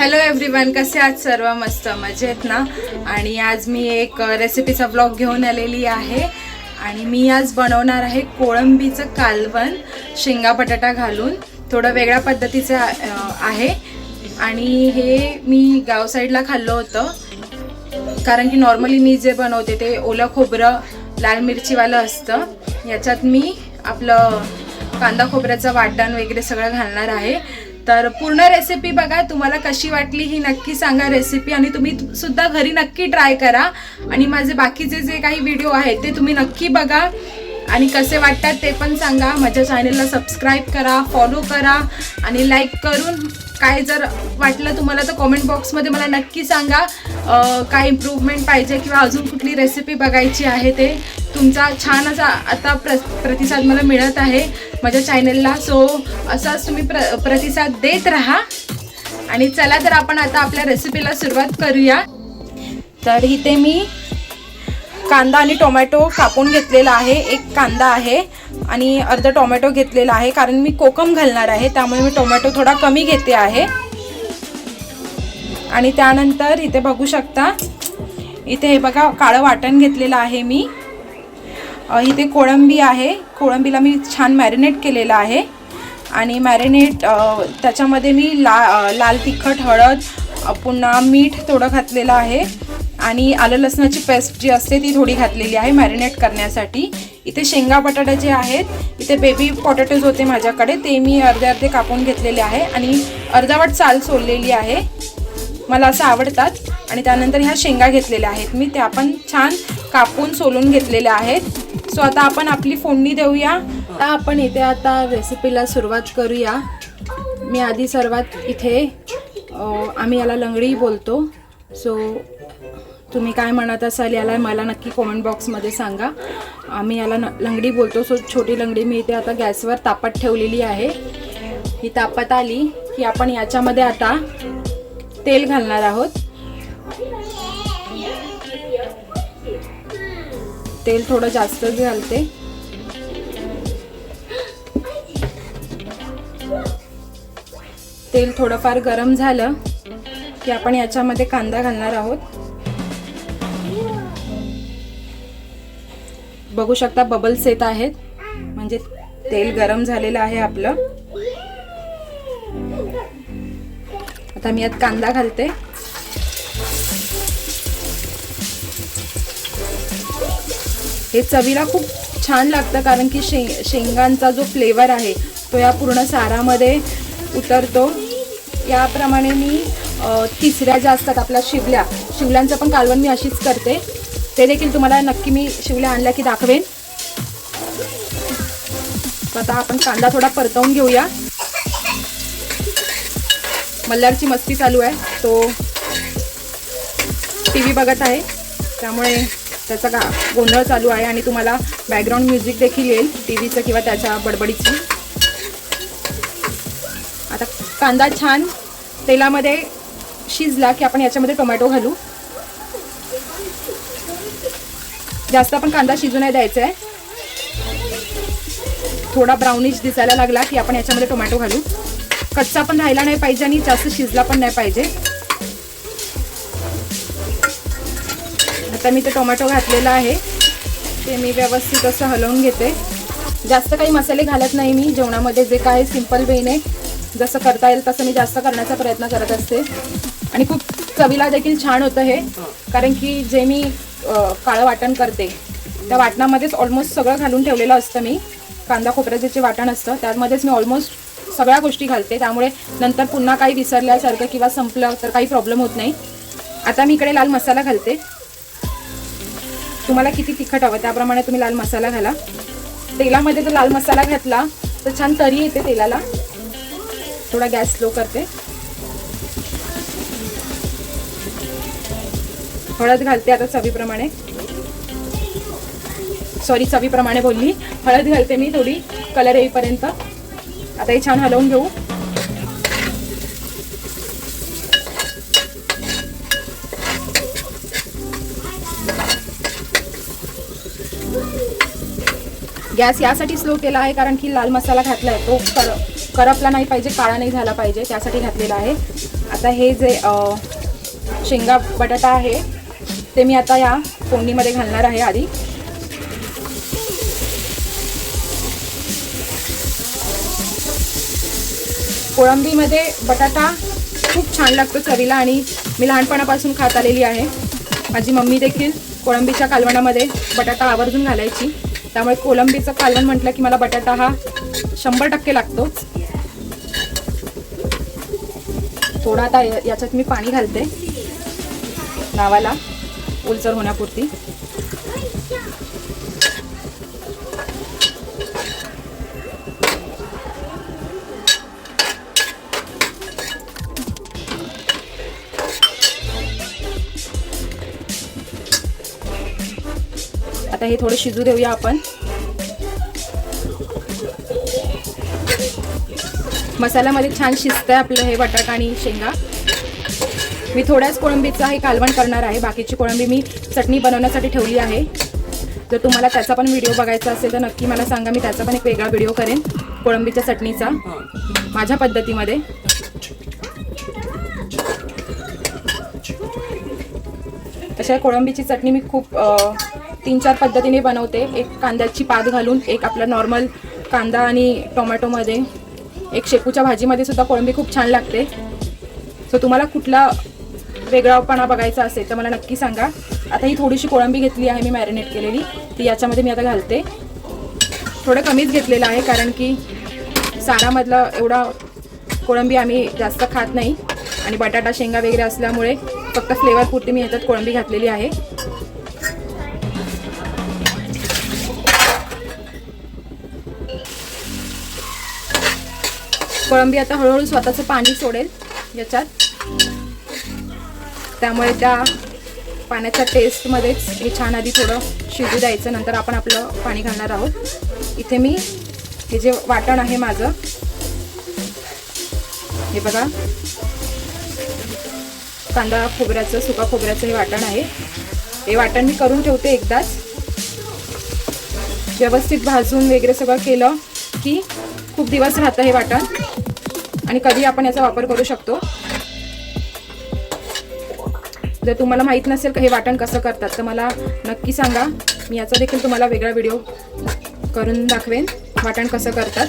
Hello everyone कसे आज सर्व? मस्त मजेत ना? आणि आज मी एक रेसिपीचा ब्लॉग घेऊन आलेली आहे. आणि मी आज बनवणार आहे कोळंबीचं कालवण शेंगा बटाटा घालून. थोडं वेगळ्या पद्धतीचं आहे. आणि हे मी गाव साईडला खाल्लं होतं. कारण की नॉर्मली मी जे बनवते ते ओलं खोबरं लाल मिरचीवालं असतं. याच्यात मी आपलं कांदा खोबऱ्याचं वाटण वगैरे सगळं घालणार आहे. तर पूर्ण रेसिपी बघा तुम्हाला कशी वाटली ही नक्की सांगा रेसिपी आणि तुम्ही सुद्धा घरी नक्की ट्राय करा. आणि माझे बाकीचे जे काही व्हिडिओ आहेत ते तुम्ही नक्की बघा. आणि कसे वाटतात ते पण सांगा. माझ्या चॅनलला सबस्क्राईब करा फॉलो करा. आणि लाईक करून काय जर वाटलं तुम्हाला तर कॉमेंट बॉक्समध्ये मला नक्की सांगा. काय इम्प्रूव्हमेंट पाहिजे किंवा अजून कुठली रेसिपी बघायची आहे ते. तुमचा छान असा आता प्र प्रतिसाद मला मिळत आहे. माझ्या चॅनलला. सो असाच तुम्ही प्र प्रतिसाद देत राहा. आणि चला तर आपण आता आपल्या रेसिपीला सुरुवात करूया. तर इथे मी कांदा आणि टोमॅटो कापून घेतलेला आहे. एक कांदा आहे आणि अर्ध टोमॅटो घेतलेला आहे. कारण मी कोकम घालणार आहे त्यामुळे मी टोमॅटो थोडा कमी घेते आहे. आणि त्यानंतर इथे बघू शकता इथे हे बघा काळं वाटण घेतलेलं आहे मी. इथे कोळंबी आहे. कोळंबीला मी छान मॅरिनेट केलेलं आहे. आणि मॅरिनेट त्याच्यामध्ये मी ला लाल तिखट हळद पुन्हा मीठ थोडं घातलेलं आहे. आणि आलं लसणाची पेस्ट जी असते ती थोडी घातलेली आहे मॅरिनेट करण्यासाठी. इथे शेंगा बटाटा जे आहेत इथे बेबी पोटॅटोज होते माझ्याकडे ते मी अर्धे अर्धे कापून घेतलेले आहे. आणि अर्धावट साल सोललेली आहे. मला असं आवडतात. आणि त्यानंतर ह्या शेंगा घेतलेल्या आहेत. मी त्या पण छान कापून सोलून घेतलेल्या आहेत. सो आता आपण आपली फोडणी देऊया. आता आपण इथे आता रेसिपीला सुरुवात करूया. मी आधी सर्वात इथे आम्ही याला लंगडी बोलतो. सो तुम्ही काय म्हणत असाल याला मला नक्की कॉमेंट बॉक्समध्ये सांगा. आम्ही याला न लंगडी बोलतो. सो छोटी लंगडी मी इथे आता गॅसवर तापत ठेवलेली आहे. ही तापत आली की आपण याच्यामध्ये आता तेल घालणार आहोत. तेल थोडं जास्तच घालते. तेल थोडंफार गरम झालं की आपण याच्यामध्ये कांदा घालणार आहोत. बघू शकता बबल्स येत आहेत. म्हणजे तेल गरम झालेलं आहे आपलं. आता मी यात कांदा घालते. हे चवीला खूप छान लागतं कारण की शे शेंगांचा जो फ्लेवर आहे तो या पूर्ण सारामध्ये उतरतो. याप्रमाणे मी तिसऱ्या ज्या असतात आपल्या शिवल्या शिवल्यांचं पण कालवण मी अशीच करते. ते देखील तुम्हाला नक्की मी शिवल्या आणल्या की दाखवेन. आता आपण कांदा थोडा परतवून घेऊया. मल्हारची मस्ती चालू आहे. तो टी व्ही बघत आहे. त्यामुळे त्याचा गा गोंधळ चालू आहे आणि तुम्हाला बॅकग्राऊंड म्युझिक देखील येईल टी व्हीचं किंवा त्याच्या बडबडीची. आता कांदा छान तेलामध्ये शिजला की आपण याच्यामध्ये टोमॅटो घालू. जास्त आपण कांदा शिजू नाही द्यायचा आहे थोडा ब्राउनिश दिसायला लागला की आपण याच्यामध्ये टोमॅटो घालू. कच्चा पण राहिला नाही पाहिजे आणि जास्त शिजला पण नाही पाहिजे. आता मी ते टोमॅटो घातलेला आहे. ते मी व्यवस्थित असं हलवून घेते. जास्त काही मसाले घालत नाही मी. जेवणामध्ये जे काय सिंपल वेने जसं करता येईल तसं मी जास्त करण्याचा प्रयत्न करत असते. आणि खूप चवीला देखील छान होतं हे. कारण की जे मी काळं वाटण करते त्या वाटणामध्येच ऑलमोस्ट सगळं घालून ठेवलेलं असतं मी. कांदा खोबऱ्याचे जे वाटण असतं त्यामध्येच मी ऑलमोस्ट सगळ्या गोष्टी घालते. त्यामुळे नंतर पुन्हा काही विसरल्यासारखं किंवा संपलं तर काही प्रॉब्लेम होत नाही. आता मी इकडे लाल मसाला घालते. तुम्हाला किती तिखट हवं त्याप्रमाणे तुम्ही लाल मसाला घाला. तेलामध्ये जर लाल मसाला घातला तर छान तरी येते तेलाला. थोडा गॅस स्लो करते. हळद घालते आता चवीप्रमाणे. सॉरी चवीप्रमाणे बोलली. हळद घालते मी थोडी कलर येईपर्यंत. आता हे छान हलवून घेऊ. गॅस यासाठी स्लो केला आहे कारण की लाल मसाला घातला आहे तो कर करपला नाही पाहिजे काळा नाही झाला पाहिजे त्यासाठी घातलेला आहे. आता हे जे शेंगा बटाटा आहे ते मी आता या फोडणीमध्ये घालणार आहे आधी. कोळंबीमध्ये बटाटा खूप छान लागतो चवीला आणि मी लहानपणापासून खात आलेली आहे. माझी मम्मी देखील कोळंबीच्या कालवणामध्ये बटाटा आवर्जून घालायची. त्यामुळे कोळंबीचं कालवण म्हटलं की मला बटाटा हा शंभर टक्के लागतोच थोडा आता याच्यात मी पाणी घालते. नावाला उलचर होण्यापुरती. आता हे थोडं शिजू देऊया आपण. मसाल्यामध्ये छान शिजतंय आपलं हे बटाटा आणि शेंगा. मी थोड्याच कोळंबीचं हे कालवण करणार आहे. बाकीची कोळंबी मी चटणी बनवण्यासाठी ठेवली आहे. जर तुम्हाला त्याचा पण व्हिडिओ बघायचा असेल तर नक्की मला सांगा. मी त्याचा पण एक वेगळा व्हिडिओ करेन कोळंबीच्या चटणीचा माझ्या पद्धतीमध्ये. अशा कोळंबीची चटणी मी खूप तीन चार पद्धतीने बनवते. एक कांद्याची पात घालून एक आपला नॉर्मल कांदा आणि टोमॅटोमध्ये एक शेपूच्या भाजीमध्ये सुद्धा कोळंबी खूप छान लागते. सो तुम्हाला कुठला वेगळापणा बघायचा असेल तर मला नक्की सांगा. आता ही थोडीशी कोळंबी घेतली आहे मी मॅरिनेट केलेली. ती याच्यामध्ये मी आता घालते. थोडं कमीच घेतलेलं आहे कारण की सारामधलं एवढा कोळंबी आम्ही जास्त खात नाही. आणि बटाटा शेंगा वगैरे असल्यामुळे फक्त फ्लेवरपुरती मी ह्याच्यात कोळंबी घातलेली आहे. कोळंबी आता हळूहळू स्वतःचं पाणी सोडेल याच्यात. त्यामुळे त्या पाण्याच्या टेस्टमध्येच हे छान आधी थोडं शिजू द्यायचं नंतर आपण आपलं पाणी घालणार आहोत. इथे मी हे जे वाटण आहे माझं हे बघा. कांदा खोबऱ्याचं सुका खोबऱ्याचं हे वाटण आहे. हे वाटण मी करून ठेवते एकदाच. व्यवस्थित भाजून वगैरे सगळं केलं. की खूप दिवस राहतं हे वाटण. आणि कधी आपण याचा वापर करू शकतो. जर तुम्हाला माहीत नसेल हे वाटण कसं करतात तर मला नक्की सांगा. मी याचा देखील तुम्हाला वेगळा व्हिडिओ करून दाखवेन वाटण कसं करतात.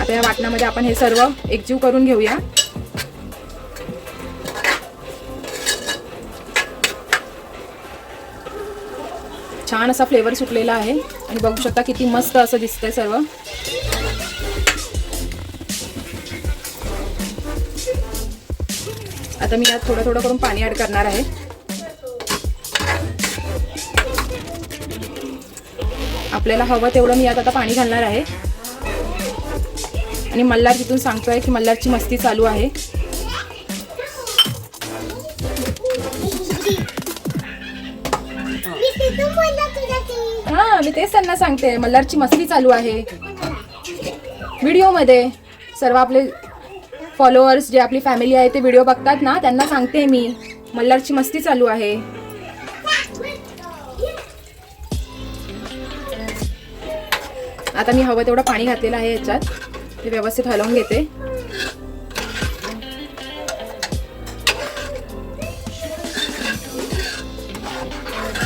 आता या वाटणामध्ये आपण हे सर्व एकजीव करून घेऊया. छान असा फ्लेवर सुटलेला आहे. आणि बघू शकता किती मस्त असं दिसतंय सर्व. आता मी यात थोडं थोडं करून पाणी ऍड करणार आहे. आपल्याला हवं तेवढं मी यात आता पाणी घालणार आहे. आणि मल्हार तिथून सांगतोय की मल्हारची मस्ती चालू आहे. मी तेच त्यांना सांगते मल्हारची मस्ती चालू आहे. व्हिडिओमध्ये सर्व आपले फॉलोअर्स जे आपली फॅमिली आहे ते व्हिडिओ बघतात ना त्यांना सांगते मी मल्हारची मस्ती चालू आहे. आता मी हवं तेवढं पाणी घातलेलं आहे याच्यात ते व्यवस्थित हलवून घेते.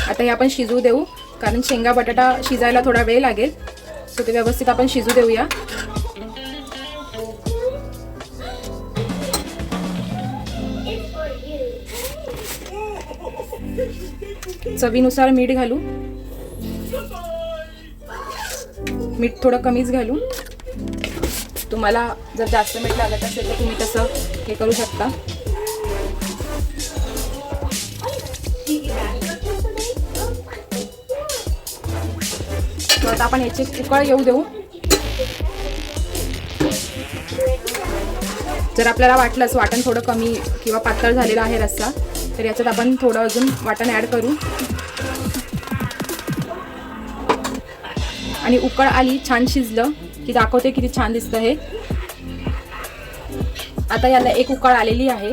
आता हे आपण शिजू देऊ. कारण शेंगा बटाटा शिजायला थोडा वेळ लागेल. सो ते व्यवस्थित आपण शिजू देऊया. चवीनुसार मीठ घालू. मीठ थोडं कमीच घालू. तुम्हाला जर जास्त मीठ लागत असेल तर तुम्ही तसं हे करू शकता. आता आपण याची उकळ येऊ देऊ. जर आपल्याला वाटलंच वाटण थोडं कमी किंवा पातळ झालेलं आहे रस्सा तर याच्यात आपण थोडं अजून वाटण ॲड करू. आणि उकळ आली छान शिजलं की दाखवते किती छान दिसतं हे. आता याला एक उकळ आलेली आहे.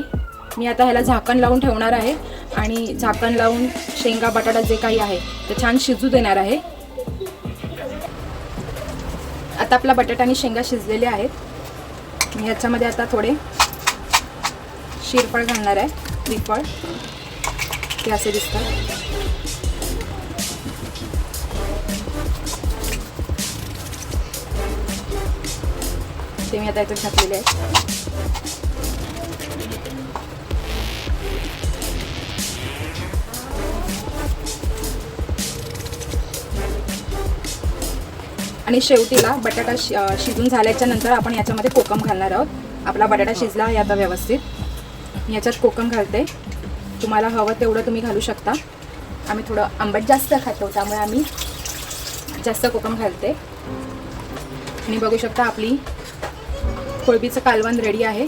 मी आता ह्याला झाकण लावून ठेवणार आहे. आणि झाकण लावून शेंगा बटाटा जे काही आहे ते छान शिजू देणार आहे. आता आपला बटाटा आणि शेंगा शिजलेले आहेत. मी याच्यामध्ये आता थोडे शिरफळ घालणार आहे त्रिफळ ते असे दिसतात. ते मी आता इथं घातलेले आहे आणि शेवटीला बटाटा शि शिजून झाल्याच्यानंतर आपण याच्यामध्ये कोकम घालणार आहोत. आपला बटाटा शिजला आहे आता व्यवस्थित. मी याच्यात कोकम घालते. तुम्हाला हवं तेवढं तुम्ही घालू शकता. आम्ही थोडं आंबट जास्त खातो त्यामुळे आम्ही जास्त कोकम घालते. आणि बघू शकता आपली कोळबीचं कालवण रेडी आहे.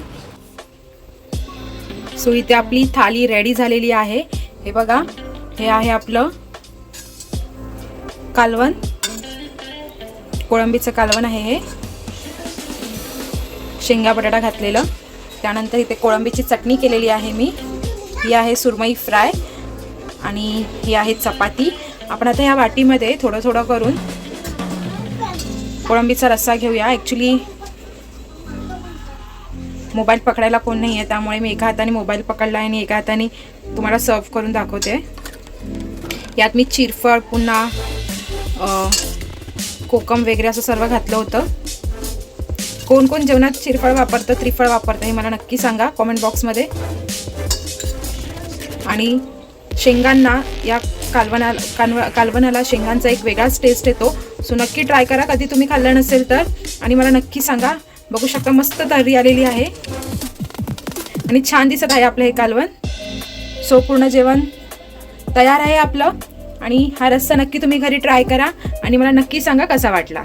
सो इथे आपली थाली रेडी झालेली आहे. हे बघा हे आहे आपलं कालवण. कोळंबीचं कालवण आहे हे. शेंगा बटाटा घातलेलं. त्यानंतर इथे कोळंबीची चटणी केलेली आहे मी. ही आहे सुरमई फ्राय आणि ही आहे चपाती. आपण आता या वाटीमध्ये थोडं थोडं करून कोळंबीचा रस्सा घेऊया. ॲक्च्युली मोबाईल पकडायला कोण नाही आहे त्यामुळे मी एका हाताने मोबाईल पकडला आहे आणि एका हाताने तुम्हाला सर्व करून दाखवते. यात मी चिरफळ पुन्हा कोकम वगैरे असं सर्व घातलं होतं. कोण कोण जेवणात चिरफळ वापरतं त्रिफळ वापरतं हे मला नक्की सांगा कॉमेंट बॉक्समध्ये आणि शेंगांना या कालवना कालव कालवनाला शेंगांचा एक वेगळाच टेस्ट येतो. सो नक्की ट्राय करा. कधी तुम्ही खाल्लं नसेल तर. आणि मला नक्की सांगा. बघू शकता मस्त तर्री आलेली आहे. आणि छान दिसत आहे आपलं हे कालवण. सो पूर्ण जेवण तयार आहे आपलं. आणि हा रस्सा नक्की तुम्ही घरी ट्राय करा आणि मला नक्की सांगा कसा वाटला.